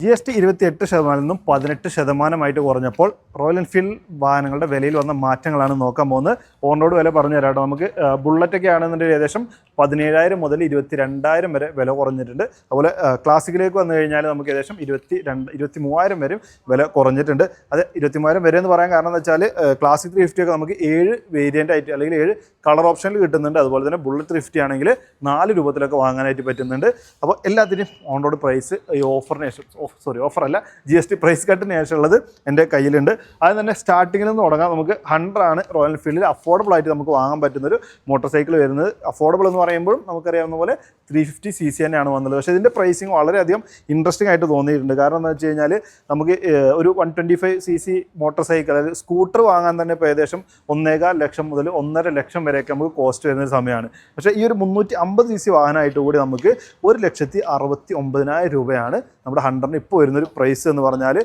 G S T ഇരുപത്തി എട്ട് ശതമാനം നിന്നും പതിനെട്ട് ശതമാനമായിട്ട് കുറഞ്ഞപ്പോൾ റോയൽ എൻഫീൽഡ് വാഹനങ്ങളുടെ വിലയിൽ വന്ന മാറ്റങ്ങളാണ് നോക്കാൻ പോകുന്നത്. ഓൺ റോഡ് വില പറഞ്ഞു തരാം നമുക്ക് ബുള്ളറ്റൊക്കെ ആണെന്നുണ്ടെങ്കിൽ ഏകദേശം പതിനേഴായിരം മുതൽ ഇരുപത്തി രണ്ടായിരം വരെ വില കുറഞ്ഞിട്ടുണ്ട്. അതുപോലെ ക്ലാസിക്കിലേക്ക് വന്നു കഴിഞ്ഞാൽ നമുക്ക് ഏകദേശം ഇരുപത്തി രണ്ട് ഇരുപത്തി മൂവായിരം വരെ വില കുറഞ്ഞിട്ടുണ്ട്. അത് ഇരുപത്തി മൂവായിരം വരെ എന്ന് പറയാൻ കാരണം എന്ന് വെച്ചാൽ ക്ലാസിക് ത്രീ ഫിഫ്റ്റി ഒക്കെ നമുക്ക് ഏഴ് വേരിയന്റ് ആയിട്ട് അല്ലെങ്കിൽ ഏഴ് കളർ ഓപ്ഷനിൽ കിട്ടുന്നുണ്ട്. അതുപോലെ തന്നെ ബുള്ളറ്റ് ത്രീ ഫിഫ്റ്റി ആണെങ്കിൽ നാല് രൂപത്തിലൊക്കെ വാങ്ങാനായിട്ട് പറ്റുന്നുണ്ട്. അപ്പോൾ എല്ലാത്തിനും ഓൺ റോഡ് പ്രൈസ് ഈ ഓഫറിന് ശേഷം സോറി ഓഫർ അല്ല ജി എസ് ടി പ്രൈസ് കട്ടിന് ശേഷം ഉള്ളത് എന്റെ കയ്യിലുണ്ട്. അത് തന്നെ സ്റ്റാർട്ടിങ്ങിൽ നിന്ന് തുടങ്ങാം. നമുക്ക് ഹൺഡ്രഡ് ആണ് റോയൽ ഫീൽഡിൽ അഫോർഡബിൾ ആയിട്ട് നമുക്ക് വാങ്ങാൻ പറ്റുന്നൊരു മോട്ടോർ സൈക്കിൾ വരുന്നത്. അഫോർഡബിൾ എന്ന് പറയുമ്പോഴും നമുക്കറിയാവുന്ന പോലെ ത്രീ ഫിഫ്റ്റി സി സി തന്നെയാണ് വന്നത്. പക്ഷേ ഇതിന്റെ പ്രൈസിങ് വളരെയധികം ഇൻട്രസ്റ്റിംഗ് ആയിട്ട് തോന്നിയിട്ടുണ്ട്. കാരണം എന്താ വെച്ച് കഴിഞ്ഞാൽ നമുക്ക് ഒരു one twenty five C C motor cycle അതായത് സ്കൂട്ടർ വാങ്ങാൻ തന്നെ ഇപ്പോൾ ഏകദേശം ഒന്നേകാൽ ലക്ഷം മുതൽ ഒന്നര ലക്ഷം വരെയൊക്കെ നമുക്ക് കോസ്റ്റ് വരുന്ന ഒരു സമയമാണ്. പക്ഷേ ഈ ഒരു മുന്നൂറ്റി അമ്പത് സി സി വാഹനമായിട്ട് കൂടി നമുക്ക് ഒരു ലക്ഷത്തി അറുപത്തി ഒമ്പതിനായിരം രൂപയാണ് നമ്മുടെ ഹൺഡ്രഡിന് ഇപ്പോൾ വരുന്നൊരു പ്രൈസ് എന്ന് പറഞ്ഞാൽ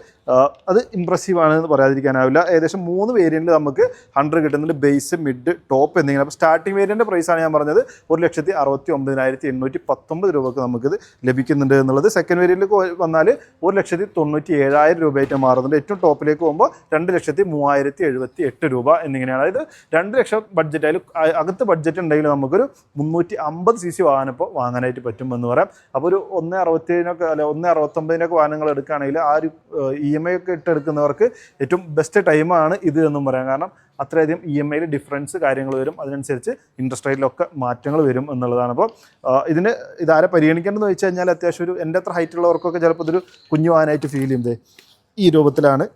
അത് ഇമ്പ്രസീവ് ആണ് എന്ന് പറയാതിരിക്കാനാവില്ല. ഏകദേശം മൂന്ന് വേരിയന്റിൽ നമുക്ക് ഹൺഡ്രഡ് കിട്ടുന്നുണ്ട്. ബേസ് മിഡ് ടോപ്പ് എന്നിങ്ങനെ. അപ്പോൾ സ്റ്റാർട്ടിംഗ് വേരിയന്റെ പ്രൈസാണ് ഞാൻ പറഞ്ഞത് ഒരു അറുപത്തി ഒമ്പതിനായിരത്തി എണ്ണൂറ്റി പത്തൊമ്പത് രൂപക്ക് നമുക്കിത് ലഭിക്കുന്നുണ്ട് എന്നുള്ളത് സെക്കൻഡ് വേരിയന്റിലേക്ക് വന്നാൽ ഒരു ലക്ഷത്തി തൊണ്ണൂറ്റി ഏഴായിരം രൂപയായിട്ട് മാറുന്നുണ്ട്. ഏറ്റവും ടോപ്പിലേക്ക് പോകുമ്പോൾ രണ്ട് ലക്ഷത്തി മൂവായിരത്തി എഴുപത്തി എട്ട് രൂപ എന്നിങ്ങനെയാണ്. അതായത് രണ്ട് ലക്ഷം ബഡ്ജറ്റ് അതിൽ അകത്ത് ബഡ്ജറ്റ് ഉണ്ടെങ്കിൽ നമുക്കൊരു മുന്നൂറ്റി അമ്പത് സി സി വാഹനം ഇപ്പോൾ വാങ്ങാനായിട്ട് പറ്റും എന്ന് പറയാം. അപ്പോൾ ഒരു ഒന്ന് അറുപത്തേഴിനൊക്കെ അല്ലെ ഒന്ന് അറുപത്തൊമ്പതിനൊക്കെ വാഹനങ്ങൾ എടുക്കുകയാണെങ്കിൽ ആ ഒരു ഇ എം ഐ ഒക്കെ ഇട്ടെടുക്കുന്നവർക്ക് ഏറ്റവും ബെസ്റ്റ് ടൈമാണ് ഇത് എന്നും പറയാം. കാരണം അത്രയധികം ഇ എം ഐയിൽ ഡിഫറൻസ് കാര്യങ്ങൾ വരും. അതിനനുസരിച്ച് ഇൻട്രസ്റ്റ് റേറ്റിലൊക്കെ മാറ്റങ്ങൾ വരും എന്നുള്ളതാണ്. അപ്പോൾ ഇതിന് ഇതാരെ പരിഗണിക്കേണ്ടതെന്ന് വെച്ച് കഴിഞ്ഞാൽ അത്യാവശ്യം ഒരു എന്റെ അത്ര ഹൈറ്റ് ഉള്ളവർക്കൊക്കെ ചിലപ്പോൾ ഇതൊരു കുഞ്ഞു വാനായിട്ട് ഫീൽ ചെയ്യുന്നത് ഈ രൂപത്തിലാണ്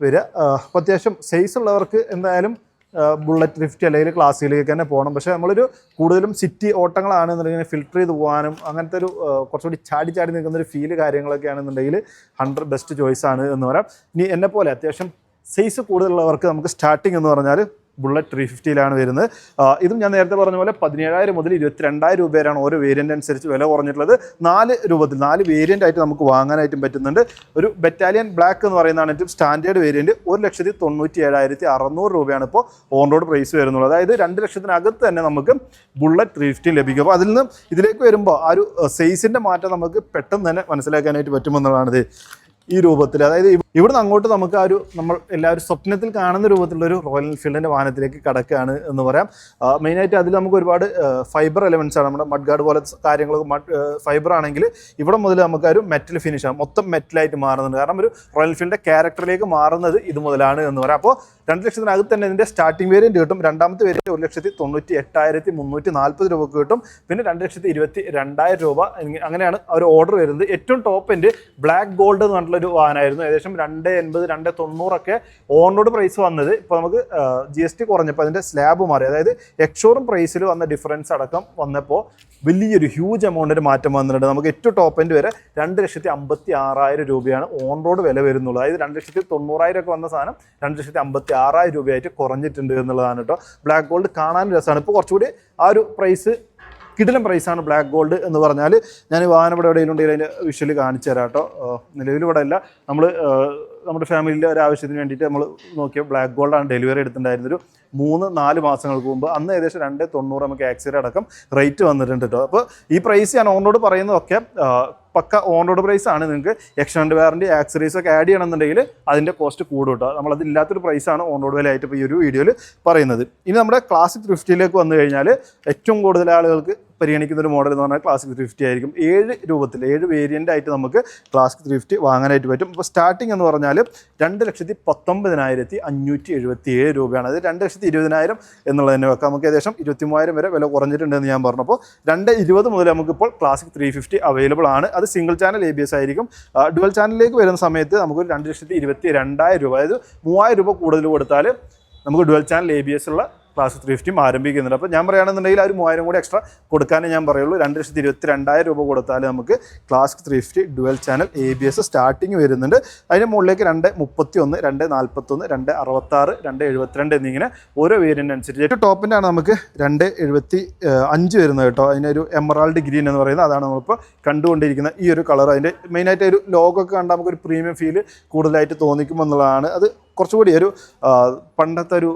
വരിക. അപ്പോൾ അത്യാവശ്യം സൈസ് ഉള്ളവർക്ക് എന്തായാലും ബുള്ളറ്റ് ലിഫ്റ്റ് അല്ലെങ്കിൽ ക്ലാസ്സിലേക്ക് തന്നെ പോകണം. പക്ഷേ നമ്മളൊരു കൂടുതലും സിറ്റി ഓട്ടങ്ങളാണ് ഓട്ടങ്ങളാണെന്നുണ്ടെങ്കിൽ ഫിൽറ്റർ ചെയ്ത് പോകാനും അങ്ങനത്തെ ഒരു കുറച്ചുകൂടി ചാടി ചാടി നിൽക്കുന്ന ഒരു ഫീൽ കാര്യങ്ങളൊക്കെ ആണെന്നുണ്ടെങ്കിൽ ഹൺഡ്രഡ് ബെസ്റ്റ് ചോയ്സ് ആണ് എന്ന് പറയാം. ഇനി എന്നെ പോലെ അത്യാവശ്യം സൈസ് കൂടുതലുള്ളവർക്ക് നമുക്ക് സ്റ്റാർട്ടിംഗ് എന്ന് പറഞ്ഞാൽ ബുള്ളറ്റ് ത്രീ ഫിഫ്റ്റിയിലാണ് വരുന്നത്. ഇതും ഞാൻ നേരത്തെ പറഞ്ഞ പോലെ പതിനേഴായിരം മുതൽ ഇരുപത്തിരണ്ടായിരം രൂപ വരെയാണ് ഓരോ വേരിയന്റ് അനുസരിച്ച് വില കുറഞ്ഞിട്ടുള്ളത്. നാല് രൂപത്തിൽ നാല് വേരിയന്റ് ആയിട്ട് നമുക്ക് വാങ്ങാനായിട്ടും പറ്റുന്നുണ്ട്. ഒരു ബറ്റാലിയൻ ബ്ലാക്ക് എന്ന് പറയുന്നതാണ് ഏറ്റവും സ്റ്റാൻഡേർഡ് വേരിയന്റ് ഒരു ലക്ഷത്തി തൊണ്ണൂറ്റി ഏഴായിരത്തി അറുന്നൂറ് രൂപയാണ് ഇപ്പോൾ ഓൺ റോഡ് പ്രൈസ് വരുന്നുള്ളത്. അതായത് രണ്ട് ലക്ഷത്തിനകത്ത് തന്നെ നമുക്ക് ബുള്ളറ്റ് ത്രീ ഫിഫ്റ്റി ലഭിക്കും. അപ്പോൾ അതിൽ നിന്ന് ഇതിലേക്ക് വരുമ്പോൾ ആ ഒരു സൈസിന്റെ മാറ്റം നമുക്ക് പെട്ടെന്ന് തന്നെ മനസ്സിലാക്കാനായിട്ട് പറ്റുമെന്നുള്ളതാണ് ഇത്. ഈ രൂപത്തിൽ അതായത് ഇവ- ഇവിടുന്ന് അങ്ങോട്ട് നമുക്ക് ആ ഒരു നമ്മൾ എല്ലാവരും സ്വപ്നത്തിൽ കാണുന്ന രൂപത്തിലുള്ള ഒരു റോയൽ എൻഫീൽഡിന്റെ വാഹനത്തിലേക്ക് കടക്കുകയാണ് എന്ന് പറയാം. മെയിനായിട്ട് അതിൽ നമുക്ക് ഒരുപാട് ഫൈബർ എലമെൻസ് ആണ്. നമ്മുടെ മഡ്ഗാർഡ് പോലെ കാര്യങ്ങളൊക്കെ ഫൈബർ ആണെങ്കിൽ ഇവിടെ മുതൽ നമുക്ക് ഒരു മെറ്റൽ ഫിനിഷ് ആണ്. മൊത്തം മെറ്റലായിട്ട് മാറുന്നുണ്ട്. കാരണം ഒരു റോയൽ എൻഫീൽഡിന്റെ ക്യാരക്ടറിലേക്ക് മാറുന്നത് ഇത് മുതലാണ് എന്ന് പറയാം. അപ്പോൾ രണ്ട് ലക്ഷത്തിനകത്ത് തന്നെ ഇതിന്റെ സ്റ്റാർട്ടിംഗ് വേരിയന്റ് കിട്ടും. രണ്ടാമത്തെ വേരിയന്റ് ഒരു ലക്ഷത്തി തൊണ്ണൂറ്റി എട്ടായിരത്തി മുന്നൂറ്റി നാൽപ്പത് രൂപക്ക് കിട്ടും. പിന്നെ രണ്ട് ലക്ഷത്തി ഇരുപത്തി രണ്ടായിരം രൂപ അങ്ങനെയാണ് ഒരു ഓർഡർ വരുന്നത്. ഏറ്റവും ടോപ്പ് എന്റെ ബ്ലാക്ക് ഗോൾഡ് എന്ന് പറഞ്ഞിട്ടുള്ള ഒരു വാഹനമായിരുന്നു. ഏകദേശം രണ്ട് എൺപത് രണ്ട് തൊണ്ണൂറൊക്കെ ഓൺ പ്രൈസ് വന്നത്. ഇപ്പോൾ നമുക്ക് ജി എസ് ടി കുറഞ്ഞപ്പോൾ അതിന്റെ സ്ലാബ് മാറി. അതായത് എക്സോറും പ്രൈസിൽ വന്ന ഡിഫറൻസ് അടക്കം വന്നപ്പോൾ വലിയൊരു ഹ്യൂജ് എമൗണ്ടിന് മാറ്റം വന്നിട്ടുണ്ട്. നമുക്ക് ഏറ്റവും ടോപ്പ് എൻഡ് വരെ രണ്ട് ലക്ഷത്തി അമ്പത്തി ആറായിരം രൂപയാണ് ഓൺ റോഡ് വില വരുന്നുള്ളൂ. അതായത് രണ്ട് ലക്ഷത്തി തൊണ്ണൂറായിരം ഒക്കെ വന്ന സാധനം രണ്ട് ലക്ഷത്തി അമ്പത്തി ആറായിരം രൂപയായിട്ട് കുറഞ്ഞിട്ടുണ്ട് എന്നുള്ളതാണ് കേട്ടോ. ബ്ലാക്ക് ഗോൾഡ് കാണാൻ രസമാണ്. ഇപ്പോൾ കുറച്ചുകൂടി ആ ഒരു പ്രൈസ് കിടിലം പ്രൈസാണ് ബ്ലാക്ക് ഗോൾഡ് എന്ന് പറഞ്ഞാൽ ഞാൻ വാഹനം ഇവിടെ എവിടെയെങ്കിലും ഉണ്ടെങ്കിൽ അതിന്റെ വിഷ്വൽ കാണിച്ചു തരാം കേട്ടോ. നിലവിൽ ഇവിടെ അല്ല നമ്മൾ നമ്മുടെ ഫാമിലിയിലെ ഒരു ആവശ്യത്തിന് വേണ്ടിയിട്ട് നമ്മൾ നോക്കിയ ബ്ലാക്ക് ഗോൾഡാണ് ഡെലിവറി എടുത്തിട്ടുണ്ടായിരുന്നത്. ഒരു മൂന്ന് നാല് മാസങ്ങൾക്ക് മുമ്പ് അന്ന് ഏകദേശം രണ്ട് തൊണ്ണൂറ് നമുക്ക് ആക്സിഡന്റ് അടക്കം റേറ്റ് വന്നിട്ടുണ്ട് കേട്ടോ അപ്പോൾ ഈ പ്രൈസ് ഞാൻ ഓൺറോഡ് പറയുന്നതൊക്കെ പക്ക ഓൺ റോഡ് പ്രൈസ് ആണ്. നിങ്ങൾക്ക് എക്സ്റ്റൻഡ് വാറന്റി ആക്സറീസ് ഒക്കെ ആഡ് ചെയ്യണമെന്നുണ്ടെങ്കിൽ അതിന്റെ കോസ്റ്റ് കൂടും കേട്ടോ നമ്മളത് ഇല്ലാത്തൊരു പ്രൈസാണ് ഓൺ റോഡ് വിലയായിട്ട് ഇപ്പോൾ ഈ ഒരു വീഡിയോയിൽ പറയുന്നത്. ഇനി നമ്മുടെ ക്ലാസിക് ത്രിഫ്റ്റിയിലേക്ക് വന്നു കഴിഞ്ഞാൽ ഏറ്റവും കൂടുതൽ ആളുകൾക്ക് പരിഗണിക്കുന്ന ഒരു മോഡൽ എന്ന് പറഞ്ഞാൽ ക്ലാസിക് ത്രീ ഫിഫ്റ്റി ആയിരിക്കും. ഏഴ് രൂപത്തിൽ ഏഴ് വേരിയന്റ് ആയിട്ട് നമുക്ക് ക്ലാസിക് ത്രീ ഫിഫ്റ്റി വാങ്ങാനായിട്ട് പറ്റും. ഇപ്പോൾ സ്റ്റാർട്ടിംഗ് എന്ന് പറഞ്ഞാൽ രണ്ട് ലക്ഷത്തി പത്തൊമ്പതിനായിരത്തി അഞ്ഞൂറ്റി എഴുപത്തി ഏഴ് രൂപയാണ്. അത് രണ്ട് ലക്ഷത്തി ഇരുപതിനായിരം എന്നുള്ളത് തന്നെ വെക്കാം. നമുക്ക് ഏകദേശം ഇരുപത്തി മൂവായിരം വരെ വില കുറഞ്ഞിട്ടുണ്ടെന്ന് ഞാൻ പറഞ്ഞു അപ്പോൾ രണ്ട് ഇരുപത് മുതൽ നമുക്കിപ്പോൾ ക്ലാസിക് ത്രീ ഫിഫ്റ്റി അവൈലബിൾ ആണ്. അത് single channel A B S ആയിരിക്കും. ഡുവൽ ചാനലിലേക്ക് വരുന്ന സമയത്ത് നമുക്ക് രണ്ട് ലക്ഷത്തി ഇരുപത്തി രണ്ടായിരം രൂപ അതായത് മൂവായിരം രൂപ കൂടുതൽ കൊടുത്താൽ നമുക്ക് dual channel A B S ഉള്ള ക്ലാസ് ത്രീ ഫിഫ്റ്റിയും ആരംഭിക്കുന്നുണ്ട്. അപ്പോൾ ഞാൻ പറയുകയാണെന്നുണ്ടെങ്കിൽ ആ ഒരു മൂവായിരം കൂടി എക്സ്ട്രാ കൊടുക്കാനേ ഞാൻ പറയുള്ളൂ. രണ്ട് ലക്ഷത്തി ഇരുപത്തി രണ്ടായിരം രൂപ കൊടുത്താൽ നമുക്ക് class three fifty dual channel A B S starting വരുന്നുണ്ട്. അതിന് മുകളിലേക്ക് രണ്ട് മുപ്പത്തി ഒന്ന് രണ്ട് നാൽപ്പത്തൊന്ന് രണ്ട് അറുപത്താറ് രണ്ട് എഴുപത്തിരണ്ട് എന്നിങ്ങനെ ഓരോ വേരിയന്റ് അനുസരിച്ച് ഏറ്റവും ടോപ്പിന്റെ ആണ് നമുക്ക് രണ്ട് എഴുപത്തി അഞ്ച് വരുന്നത് കേട്ടോ. അതിനൊരു എമറാൾഡ് ഗ്രീൻ എന്ന് പറയുന്നത് അതാണ് നമ്മളിപ്പോൾ കണ്ടുകൊണ്ടിരിക്കുന്ന ഈ ഒരു കളർ അതിന്റെ മെയിനായിട്ട് ഒരു ലോഗൊക്കെ കണ്ടാൽ നമുക്കൊരു പ്രീമിയം ഫീൽ കൂടുതലായിട്ട് തോന്നിക്കുമെന്നുള്ളതാണ്. അത് കുറച്ചുകൂടി ഒരു പണ്ടത്തെ ഒരു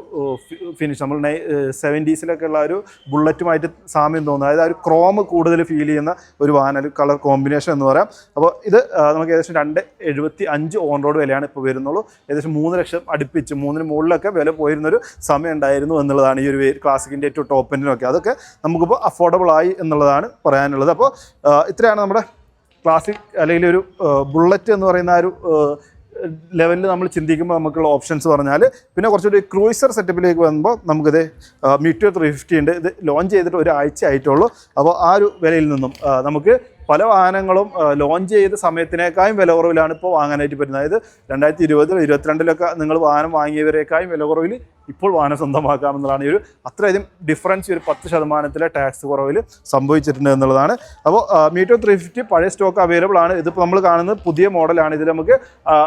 ഫിനിഷ് നമ്മൾ നൈ സെവന്റീസിലൊക്കെ ഉള്ള ഒരു ബുള്ളറ്റുമായിട്ട് സാമ്യം തോന്നുന്നത് അതായത് ആ ഒരു ക്രോം കൂടുതൽ ഫീൽ ചെയ്യുന്ന ഒരു വാഹന ഒരു കളർ കോമ്പിനേഷൻ എന്ന് പറയാം. അപ്പോൾ ഇത് നമുക്ക് ഏകദേശം രണ്ട് എഴുപത്തി അഞ്ച് ഓൺ റോഡ് വിലയാണ് ഇപ്പോൾ വരുന്നുള്ളൂ. ഏകദേശം മൂന്ന് ലക്ഷം അടുപ്പിച്ച് മൂന്നിന് മുകളിലൊക്കെ വില പോയിരുന്നൊരു സമയം ഉണ്ടായിരുന്നു എന്നുള്ളതാണ് ഈ ഒരു ക്ലാസിക്കിന്റെ ഏറ്റവും ടോപ്പ് എൻഡിനൊക്കെ അതൊക്കെ നമുക്കിപ്പോൾ അഫോർഡബിൾ ആയി എന്നുള്ളതാണ് പറയാനുള്ളത്. അപ്പോൾ ഇത്രയാണ് നമ്മുടെ ക്ലാസിക് അല്ലെങ്കിൽ ഒരു ബുള്ളറ്റ് എന്ന് പറയുന്ന ഒരു ലെവലിൽ നമ്മൾ ചിന്തിക്കുമ്പോൾ നമുക്കുള്ള ഓപ്ഷൻസ് പറഞ്ഞാൽ പിന്നെ കുറച്ചുകൂടി ക്രൂയിസർ സെറ്റപ്പിലേക്ക് വരുമ്പോൾ നമുക്കിത് മീറ്റർ ത്രീ ഫിഫ്റ്റി ഉണ്ട്. ഇത് ലോഞ്ച് ചെയ്തിട്ട് ഒരാഴ്ച ആയിട്ടുള്ളൂ. അപ്പോൾ ആ ഒരു വിലയിൽ നിന്നും നമുക്ക് പല വാഹനങ്ങളും ലോഞ്ച് ചെയ്ത സമയത്തിനേക്കാളും വില കുറവിലാണ് ഇപ്പോൾ വാങ്ങാനായിട്ട് പറ്റുന്നത്. അതായത് രണ്ടായിരത്തി ഇരുപതിൽ ഇരുപത്തിരണ്ടിലൊക്കെ നിങ്ങൾ വാഹനം വാങ്ങിയവരേക്കാളും വില കുറവിൽ ഇപ്പോൾ വാഹനം സ്വന്തമാക്കാം എന്നുള്ളതാണ് ഈ ഒരു അത്രയധികം ഡിഫറൻസ് ഒരു പത്ത് ശതമാനത്തിലെ ടാക്സ് കുറവിൽ സംഭവിച്ചിട്ടുണ്ട് എന്നുള്ളതാണ്. അപ്പോൾ മീറ്റോ ത്രീ ഫിഫ്റ്റി പഴയ സ്റ്റോക്ക് അവൈലബിൾ ആണ്. ഇതിപ്പോൾ നമ്മൾ കാണുന്നത് പുതിയ മോഡലാണ്. ഇതിൽ നമുക്ക്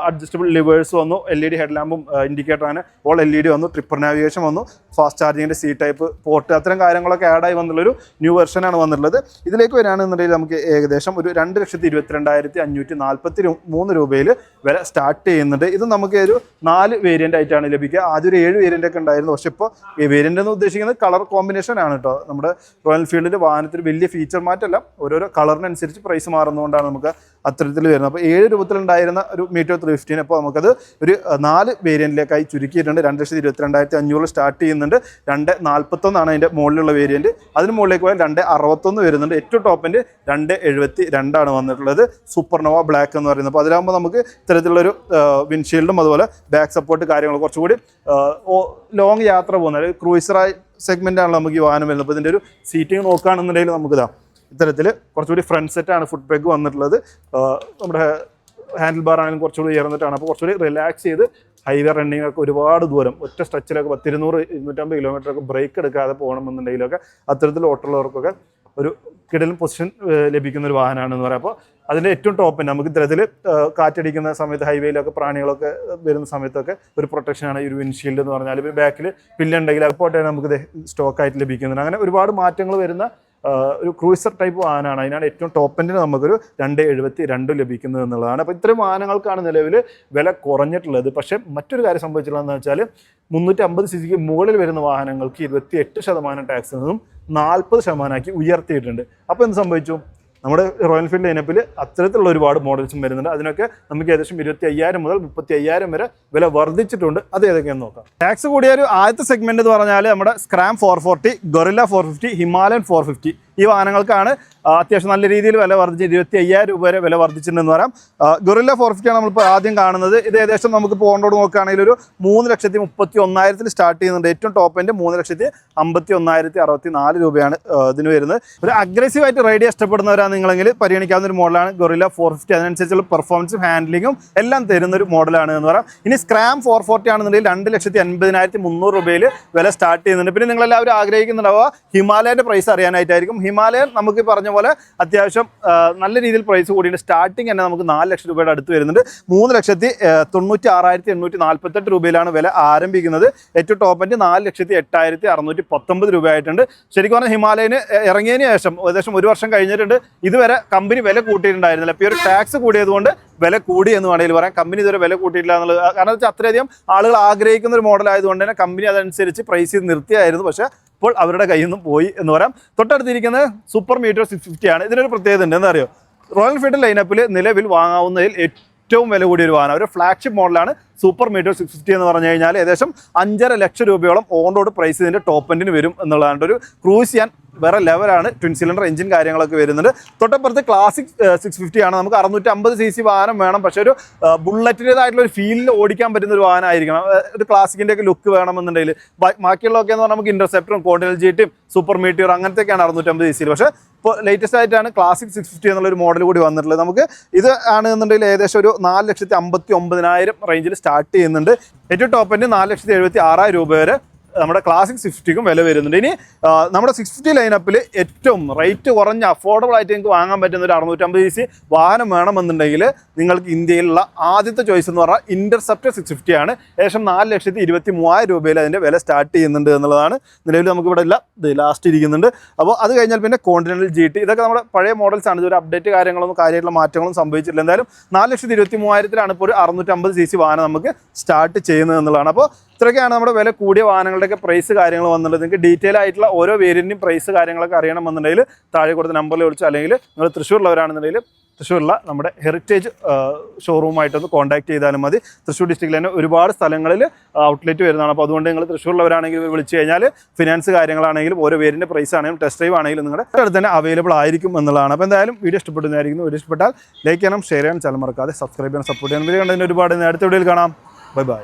അഡ്ജസ്റ്റബിൾ ലിവേഴ്സ് വന്നു എൽ ഇ ഡി ഹെഡ് ലാമ്പും ഇൻഡിക്കേറ്ററാണ് ഓൾ എൽ ഇ ഡി വന്നു ട്രിപ്പർ നാവിഗേഷൻ വന്നു ഫാസ്റ്റ് ചാർജിങ്ങിന്റെ സി ടൈപ്പ് പോർട്ട് അത്തരം കാര്യങ്ങളൊക്കെ ആഡായി വന്നുള്ളൊരു ന്യൂ വെർഷനാണ് വന്നിട്ടുള്ളത്. ഇതിലേക്ക് വരികയാണെന്നുണ്ടെങ്കിൽ നമുക്ക് ഏകദേശം ഒരു രണ്ട് ലക്ഷത്തി ഇരുപത്തിരണ്ടായിരത്തി അഞ്ഞൂറ്റി നാൽപ്പത്തി മൂന്ന് രൂപയിൽ വില സ്റ്റാർട്ട് ചെയ്യുന്നുണ്ട്. ഇത് നമുക്ക് ഒരു നാല് വേരിയന്റ് ആയിട്ടാണ് ലഭിക്കുക. ആദ്യം ഒരു ഏഴ് വേരിയന്റ് ഒക്കെ ഉണ്ടായിരുന്നു. പക്ഷെ ഇപ്പോൾ ഈ വേരിയന്റ് എന്ന് ഉദ്ദേശിക്കുന്നത് കളർ കോമ്പിനേഷൻ ആണ് കേട്ടോ നമ്മുടെ റോയൽ ഫീൽഡിന്റെ വാഹനത്തിൽ വലിയ ഫീച്ചർ മാറ്റമല്ല. ഓരോരോ കളറിനനുസരിച്ച് പ്രൈസ് മാറുന്നതുകൊണ്ടാണ് നമുക്ക് അത്തരത്തിൽ വരുന്നത്. അപ്പോൾ ഏഴ് രൂപത്തിലുണ്ടായിരുന്ന ഒരു മീറ്റോ ത്രീ ഫിഫ്റ്റീൻ അപ്പോൾ നമുക്കത് ഒരു നാല് വേരിയന്റിലേക്കായി ചുരുക്കിയിട്ടുണ്ട്. രണ്ട് ലക്ഷത്തി ഇരുപത്തിരണ്ടായിരത്തി അഞ്ഞൂറ് സ്റ്റാർട്ട് ചെയ്യുന്നുണ്ട്. രണ്ട് നാൽപ്പത്തൊന്നാണ് അതിന്റെ മുകളിലുള്ള വേരിയന്റ് അതിന് മുകളിലേക്ക് പോയാൽ രണ്ട് അറുപത്തൊന്ന് വരുന്നുണ്ട്. ഏറ്റവും ടോപ്പിന്റെ രണ്ട് എഴുപത്തി രണ്ടാണ് വന്നിട്ടുള്ളത്. സൂപ്പർനോവ ബ്ലാക്ക് എന്ന് പറയുന്നത്. അപ്പോൾ അതിലാകുമ്പോൾ നമുക്ക് ഇത്തരത്തിലുള്ളൊരു വിൻഷീൽഡും അതുപോലെ ബാക്ക് സപ്പോർട്ട് കാര്യങ്ങൾ കുറച്ചുകൂടി ലോങ് യാത്ര പോകുന്ന ക്രൂയിസറായി സെഗ്മെന്റാണ് നമുക്ക് ഈ വാഹനം വരുന്നത്. അപ്പോൾ ഇതിന്റെ ഒരു സീറ്റിംഗ് നോക്കുകയാണെന്നുണ്ടെങ്കിൽ നമുക്കിതാ ഇത്തരത്തിൽ കുറച്ചുകൂടി ഫ്രണ്ട് സെറ്റാണ് ഫുഡ് പെഗ് വന്നിട്ടുള്ളത്. നമ്മുടെ ഹാൻഡിൽ ബാർ ആണെങ്കിലും കുറച്ചുകൂടി ഉയർന്നിട്ടാണ്. അപ്പോൾ കുറച്ചുകൂടി റിലാക്സ് ചെയ്ത് ഹൈവേ റണ്ണിങ് ഒക്കെ ഒരുപാട് ദൂരം ഒറ്റ സ്ട്രെച്ചിലൊക്കെ പത്തിരുന്നൂറ് ഇരുന്നൂറ്റമ്പത് കിലോമീറ്റർ ഒക്കെ ബ്രേക്ക് എടുക്കാതെ പോകണമെന്നുണ്ടെങ്കിലൊക്കെ അത്തരത്തിൽ ഓട്ടമുള്ളവർക്കൊക്കെ ഒരു കിടലും പൊസിഷൻ ലഭിക്കുന്ന ഒരു വാഹനമാണെന്ന് പറയാം. അപ്പോൾ അതിന്റെ ഏറ്റവും ടോപ്പിന് നമുക്ക് ഇത്തരത്തിൽ കാറ്റടിക്കുന്ന സമയത്ത് ഹൈവേയിലൊക്കെ പ്രാണികളൊക്കെ വരുന്ന സമയത്തൊക്കെ ഒരു പ്രൊട്ടക്ഷനാണ് ഈ ഒരു വിൻഷീൽഡ് എന്ന് പറഞ്ഞാൽ ബാക്കിൽ പില്ലുണ്ടെങ്കിൽ അപ്പോട്ടെ നമുക്ക് സ്റ്റോക്കായിട്ട് ലഭിക്കുന്നുണ്ട്. അങ്ങനെ ഒരുപാട് മാറ്റങ്ങൾ വരുന്ന ഒരു ക്രൂസർ ടൈപ്പ് വാഹനമാണ്. അതിനാണ് ഏറ്റവും ടോപ്പ് എൻഡിന് നമുക്കൊരു രണ്ട് എഴുപത്തി രണ്ട് ലഭിക്കുന്നത് എന്നുള്ളതാണ്. അപ്പോൾ ഇത്രയും വാഹനങ്ങൾക്കാണ് നിലവിൽ വില കുറഞ്ഞിട്ടുള്ളത്. പക്ഷേ മറ്റൊരു കാര്യം സംഭവിച്ചിട്ടുള്ളതെന്ന് വെച്ചാൽ മുന്നൂറ്റി അമ്പത് സി സിക്ക് മുകളിൽ വരുന്ന വാഹനങ്ങൾക്ക് ഇരുപത്തി എട്ട് ശതമാനം ടാക്സിൽ നിന്നും നാൽപ്പത് ശതമാനമാക്കി ഉയർത്തിയിട്ടുണ്ട്. അപ്പോൾ എന്ത് സംഭവിച്ചു? നമ്മുടെ റോയൽ ഫീൽഡ് ലൈനപ്പിൽ അത്തരത്തിലുള്ള ഒരുപാട് മോഡൽസും വരുന്നുണ്ട്. അതിനൊക്കെ നമുക്ക് ഏകദേശം ഇരുപത്തി അയ്യായിരം മുതൽ മുപ്പത്തി അയ്യായിരം വരെ വില വർദ്ധിച്ചിട്ടുണ്ട്. അത് ഏതൊക്കെയാണെന്ന് നോക്കാം. ടാക്സ് കൂടിയ ഒരു ആദ്യത്തെ സെഗ്മെന്റ് എന്ന് പറഞ്ഞാൽ നമ്മുടെ scram four forty guerrilla four fifty Himalayan four fifty ഈ വാഹനങ്ങൾക്കാണ് അത്യാവശ്യം നല്ല രീതിയിൽ വില വർദ്ധിച്ച് ഇരുപത്തി അയ്യായിരം രൂപ വരെ വില വർദ്ധിച്ചിട്ടുണ്ടെന്ന് പറയാം. ഗൊറില്ല ഫോർ ഫിഫ്റ്റി ആണ് നമ്മളിപ്പോൾ ആദ്യം കാണുന്നത്. ഇത് ഏകദേശം നമുക്ക് പോകേണ്ടോട് നോക്കുകയാണെങ്കിൽ ഒരു മൂന്ന് ലക്ഷത്തി മുപ്പത്തി ഒന്നായിരത്തിൽ സ്റ്റാർട്ട് ചെയ്യുന്നുണ്ട്. ഏറ്റവും ടോപ്പ് എന്റെ മൂന്ന് ലക്ഷത്തി അമ്പത്തി ഒന്നായിരത്തി അറുപത്തി നാല് രൂപയാണ് ഇതിന് വരുന്നത്. ഒരു അഗ്രസീവ് ആയിട്ട് റൈഡ് ഇഷ്ടപ്പെടുന്നവരാണ് നിങ്ങളെങ്കിൽ പരിഗണിക്കാവുന്ന ഒരു മോഡലാണ് ഗൊറില്ല ഫോർ ഫിഫ്റ്റി അതിനനുസരിച്ചുള്ള പെർഫോമൻസും ഹാൻഡ്ലിങ്ങും എല്ലാം തരുന്ന ഒരു മോഡലാണ് എന്ന് പറയാം. ഇനി സ്ക്രാം ഫോർ ഫോർട്ടി ആണെന്നുണ്ടെങ്കിൽ രണ്ട് ലക്ഷത്തി അൻപതിനായിരത്തി മുന്നൂറ് രൂപയിൽ വില സ്റ്റാർട്ട് ചെയ്യുന്നുണ്ട്. പിന്നെ നിങ്ങളെല്ലാവരും ആഗ്രഹിക്കുന്നുണ്ടാവുക ഹിമാലയന്റെ പ്രൈസ് അറിയാനായിട്ടായിരിക്കും. ഹിമാലയൻ നമുക്ക് പറഞ്ഞ പോലെ അത്യാവശ്യം നല്ല രീതിയിൽ പ്രൈസ് കൂടിയിട്ട് സ്റ്റാർട്ടിങ് തന്നെ നമുക്ക് നാല് ലക്ഷം രൂപയുടെ അടുത്ത് വരുന്നുണ്ട്. മൂന്ന് ലക്ഷത്തി തൊണ്ണൂറ്റി ആറായിരത്തി എണ്ണൂറ്റി നാൽപ്പത്തെട്ട് രൂപയിലാണ് വില ആരംഭിക്കുന്നത്. ഏറ്റവും ടോപ്പ് എന്റെ നാല് ലക്ഷത്തി എട്ടായിരത്തി അറുന്നൂറ്റി പത്തൊമ്പത് രൂപയായിട്ടുണ്ട്. ശരിക്കും പറഞ്ഞാൽ ഹിമാലയന് ഇറങ്ങിയതിന് ശേഷം ഏകദേശം ഒരു വർഷം കഴിഞ്ഞിട്ടുണ്ട്. ഇതുവരെ കമ്പനി വില കൂട്ടിയിട്ടുണ്ടായിരുന്നില്ല. ഇപ്പോൾ ഒരു ടാക്സ് കൂടിയതുകൊണ്ട് വില കൂടി എന്ന് വേണമെങ്കിൽ പറയാം. കമ്പനി ഇതുവരെ വില കൂട്ടിയിട്ടില്ല എന്നുള്ളത്. കാരണം വെച്ചാൽ അത്രയധികം ആളുകൾ ആഗ്രഹിക്കുന്ന ഒരു മോഡൽ ആയതുകൊണ്ട് തന്നെ കമ്പനി അതനുസരിച്ച് പ്രൈസ് ചെയ്ത് നിർത്തിയായിരുന്നു. പക്ഷേ ഇപ്പോൾ അവരുടെ കയ്യിൽ നിന്നും പോയി എന്ന് പറയാം. തൊട്ടടുത്തിരിക്കുന്നത് സൂപ്പർ മീറ്റർ സിക്സ് ഫിഫ്റ്റിയാണ് ഇതിനൊരു പ്രത്യേകത ഉണ്ട്. എന്താ അറിയോ? റോയൽ എൻഫീൽഡ് ലൈനപ്പിൽ നിലവിൽ വാങ്ങാവുന്നതിൽ ഏറ്റവും വില കൂടിയ ഒരു വാഹനം. ഒരു ഫ്ലാഗ്ഷിപ്പ് മോഡലാണ് സൂപ്പർ മീറ്റർ സിക്സ് ഫിഫ്റ്റി എന്ന് പറഞ്ഞു കഴിഞ്ഞാൽ ഏകദേശം അഞ്ചര ലക്ഷം രൂപയോളം ഓൺ റോഡ് പ്രൈസ് ഇതിന്റെ ടോപ്പ് എൻഡിന് വരും എന്നുള്ളതാണ്. ഒരു ക്രൂസ് ചെയ്യാൻ വേറെ ലെവലാണ് ട്വിൻ സിലിണ്ടർ എഞ്ചിൻ കാര്യങ്ങളൊക്കെ വരുന്നുണ്ട് തൊട്ടപ്പുറത്ത് ക്ലാസിക് സിക്സ് ഫിഫ്റ്റി ആണ്. നമുക്ക് അറുന്നൂറ്റി അമ്പത് സി സി വാഹനം വേണം. പക്ഷേ ഒരു ബുള്ളറ്റിന്റെതായിട്ടുള്ള ഒരു ഫീലിൽ ഓടിക്കാൻ പറ്റുന്ന ഒരു വാഹനമായിരിക്കണം. ഒരു ക്ലാസിക്കിന്റെ ഒക്കെ ലുക്ക് വേണമെന്നുണ്ടെങ്കിൽ. ബാക്കിയുള്ളതൊക്കെ എന്ന് പറഞ്ഞാൽ നമുക്ക് ഇന്റർസെപ്റ്ററും കോണ്ടിനൽ ജീറ്റും സൂപ്പർ മീറ്റിയർ അങ്ങനത്തെയൊക്കെയാണ് അറുന്നൂറ്റമ്പത് സി സിയിൽ പക്ഷേ ഇപ്പോൾ ലേറ്റസ്റ്റ് ആയിട്ടാണ് ക്ലാസിക് സിക്സ് ഫിഫ്റ്റി എന്നുള്ളൊരു മോഡൽ കൂടി വന്നിട്ടുള്ളത്. നമുക്ക് ഇത് ആണെന്നുണ്ടെങ്കിൽ ഏകദേശം ഒരു നാല് ലക്ഷത്തി അമ്പത്തി ഒമ്പതിനായിരം റേഞ്ചിൽ സ്റ്റാർട്ട് ചെയ്യുന്നുണ്ട്. ഏറ്റവും ടോപ്പ് നാല് ലക്ഷത്തി എഴുപത്തി ആറായിരം രൂപ വരെ നമ്മുടെ ക്ലാസിക് സ്വിഫ്റ്റിക്കും വില വരുന്നുണ്ട്. ഇനി നമ്മുടെ സിക്സ് ഫിഫ്റ്റി ലൈനപ്പിൽ ഏറ്റവും റേറ്റ് കുറഞ്ഞ അഫോർഡബിൾ ആയിട്ട് നിങ്ങൾക്ക് വാങ്ങാൻ പറ്റുന്ന ഒരു അറുന്നൂറ്റമ്പത് സി വാഹനം വേണമെന്നുണ്ടെങ്കിൽ നിങ്ങൾക്ക് ഇന്ത്യയിലുള്ള ആദ്യത്തെ ചോയ്സ് എന്ന് പറഞ്ഞാൽ ഇന്റർസെപ്റ്റർ സിക്സ് ഫിഫ്റ്റി ആണ്. ഏകദേശം നാല് ലക്ഷത്തി ഇരുപത്തി മൂവായിരം രൂപയിൽ അതിന്റെ വില സ്റ്റാർട്ട് ചെയ്യുന്നുണ്ട് എന്നുള്ളതാണ്. നിലവിൽ നമുക്ക് ഇവിടെ ഇല്ല ഇത് ലാസ്റ്റ് ഇരിക്കുന്നുണ്ട്. അപ്പോൾ അത് കഴിഞ്ഞാൽ പിന്നെ കോണ്ടിനെന്റൽ ജി ടി ഇതൊക്കെ നമ്മുടെ പഴയ മോഡൽസ് ആണ്. ഇതൊരു അപ്ഡേറ്റ് കാര്യങ്ങളൊന്നും കാര്യമായിട്ടുള്ള മാറ്റങ്ങളും സംഭവിച്ചിട്ടില്ല. എന്തായാലും നാല് ലക്ഷത്തി ഇരുപത്തി മൂവായിരത്തിലാണ് ഇപ്പോൾ ഒരു അറുന്നൂറ്റമ്പത് സി സി വാഹനം നമുക്ക് സ്റ്റാർട്ട് ചെയ്യുന്നത് എന്നുള്ളതാണ്. അപ്പോൾ ഇത്രയൊക്കെയാണ് നമ്മുടെ വില കൂടിയ വാഹനങ്ങളുടെയൊക്കെ പ്രൈസ് കാര്യങ്ങൾ വന്നുള്ളത് നിങ്ങൾക്ക് ഡീറ്റെയിൽ ആയിട്ടുള്ള ഓരോ വേരിയന്റിനും പ്രൈസ് കാര്യങ്ങളൊക്കെ അറിയണമെന്നുണ്ടെങ്കിൽ താഴെ കൊടുത്ത നമ്പറിൽ വിളിച്ചോ അല്ലെങ്കിൽ നിങ്ങൾ തൃശ്ശൂരിലുള്ളവരാണെന്നുണ്ടെങ്കിൽ തൃശ്ശൂരിലുള്ള നമ്മുടെ ഹെറിറ്റേജ് ഷോറൂമായിട്ടൊന്ന് കോൺടാക്ട് ചെയ്താലും മതി. തൃശ്ശൂർ ഡിസ്ട്രിക്റ്റിൽ തന്നെ ഒരുപാട് സ്ഥലങ്ങളിൽ ഔട്ട്ലെറ്റ് വരുന്നതാണ്. അപ്പോൾ അതുകൊണ്ട് നിങ്ങൾ തൃശ്ശൂരിലുള്ളവരാണെങ്കിൽ വിളിച്ചു കഴിഞ്ഞാൽ ഫിനാൻസ് കാര്യങ്ങളാണെങ്കിലും ഓരോ വേരിന്റെ പ്രൈസ് ആണെങ്കിലും ടെസ്റ്റ് ഡ്രൈവ് ആണെങ്കിലും നിങ്ങളുടെ അടുത്ത് തന്നെ അവൈലബിൾ ആയിരിക്കും എന്നുള്ളതാണ്. അപ്പോൾ എന്തായാലും വീഡിയോ ഇഷ്ടപ്പെടുന്നതായിരിക്കും വീഡിയോ ഇഷ്ടപ്പെട്ടാൽ ലൈക്ക് ചെയ്യണം ഷെയർ ചെയ്യണം ചാനൽ മറക്കാതെ സബ്സ്ക്രൈബ് ചെയ്യണം സപ്പോർട്ട് ചെയ്യണം. വീഡിയോ കണ്ടതിന് ഒരുപാട് അടുത്ത വീഡിയോയിൽ കാണാം. Bye bye